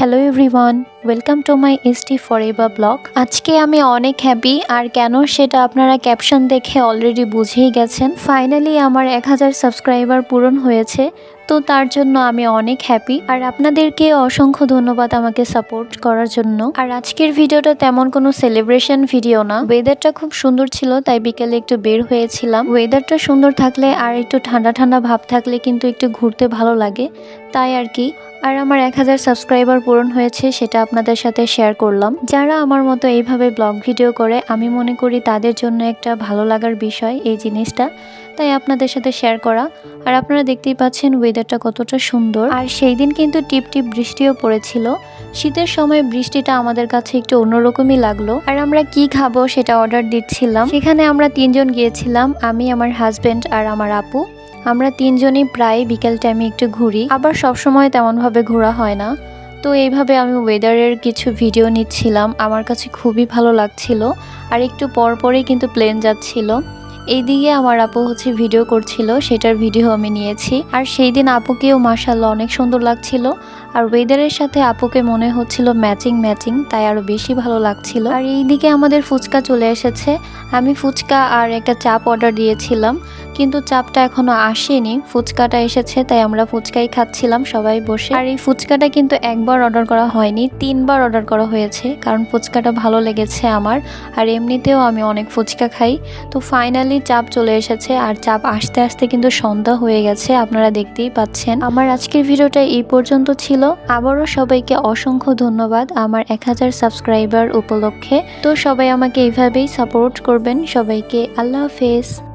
Hello everyone, welcome to my S ST forever blog. আজকে আমি অনেক হ্যাপি আর কেন সেটা আপনারা ক্যাপশন দেখে অলরেডি বুঝেই গেছেন। ফাইনালি আমার এক হাজার সাবস্ক্রাইবার পূরণ হয়েছে, তো তার জন্য আমি অনেক হ্যাপি আর আপনাদেরকে অসংখ্য ধন্যবাদ আমাকে সাপোর্ট করার জন্য। আর আজকের ভিডিওটা তেমন কোনো সেলিব্রেশন ভিডিও না। ওয়েদারটা খুব সুন্দর ছিল, তাই বিকেলে একটু বের হয়েছিলাম। ওয়েদারটা সুন্দর থাকলে আর একটু ঠান্ডা ঠান্ডা ভাব থাকলে কিন্তু একটু ঘুরতে ভালো লাগে। তাই আর কি আর আমার এক হাজার সাবস্ক্রাইবার পূরণ হয়েছে, সেটা আপনাদের সাথে শেয়ার করলাম। যারা আমার মতো এইভাবে ব্লগ ভিডিও করে, আমি মনে করি তাদের জন্য একটা ভালো লাগার বিষয় এই জিনিসটা। তাই আপনাদের সাথে শেয়ার করা। আর আপনারা দেখতেই পাচ্ছেন ওয়েদারটা কতটা সুন্দর। আর সেই দিন কিন্তু টিপ টিপ বৃষ্টিও পড়েছিল। শীতের সময় বৃষ্টিটা আমাদের কাছে একটু অন্যরকমই লাগল। আর আমরা কি খাব সেটা অর্ডার দিচ্ছিলাম। সেখানে আমরা তিনজন গিয়েছিলাম, আমি, আমার হাজব্যান্ড আর আমার আপু। আমরা তিনজনই প্রায় বিকেল টাইমে একটু ঘুরি, আবার সবসময় তেমনভাবে ঘোরা হয় না। তো এইভাবে আমি ওয়েদারের কিছু ভিডিও নিচ্ছিলাম, আমার কাছে খুবই ভালো লাগছিল, আর একটু পর পরেই কিন্তু প্লেন যাচ্ছিল। এইদিকে আমার আপু হচ্ছে ভিডিও করছিল, সেটার ভিডিও আমি নিয়েছি, আর সেই দিন আপুকেও মাসাল্লাহ অনেক সুন্দর লাগছিল। আর ওয়েদারের সাথে আপুকে মনে হচ্ছিল ম্যাচিং ম্যাচিং, তাই আরও বেশি ভালো লাগছিল। আর এইদিকে আমাদের ফুচকা চলে এসেছে। আমি ফুচকা আর একটা চাপ অর্ডার দিয়েছিলাম, কিন্তু চাপটা এখনও আসেনি। ফুচকাটা এসেছে, তাই আমরা ফুচকাই খাচ্ছিলাম সবাই বসে। আর এই ফুচকাটা কিন্তু একবার অর্ডার করা হয়নি, তিনবার অর্ডার করা হয়েছে, কারণ ফুচকাটা ভালো লেগেছে আমার। আর এমনিতেও আমি অনেক ফুচকা খাই। তো ফাইনালি চাপ চলে এসেছে, আর চাপ আসতে আসতে কিন্তু সন্ধ্যা হয়ে গেছে, আপনারা দেখতেই পাচ্ছেন। আমার আজকের ভিডিওটা এই পর্যন্ত ছিল। আবারও সবাইকে অসংখ্য ধন্যবাদ আমার এক হাজার সাবস্ক্রাইবার উপলক্ষে। তো সবাই আমাকে এইভাবেই সাপোর্ট করবেন। সবাইকে আল্লাহ হাফেজ।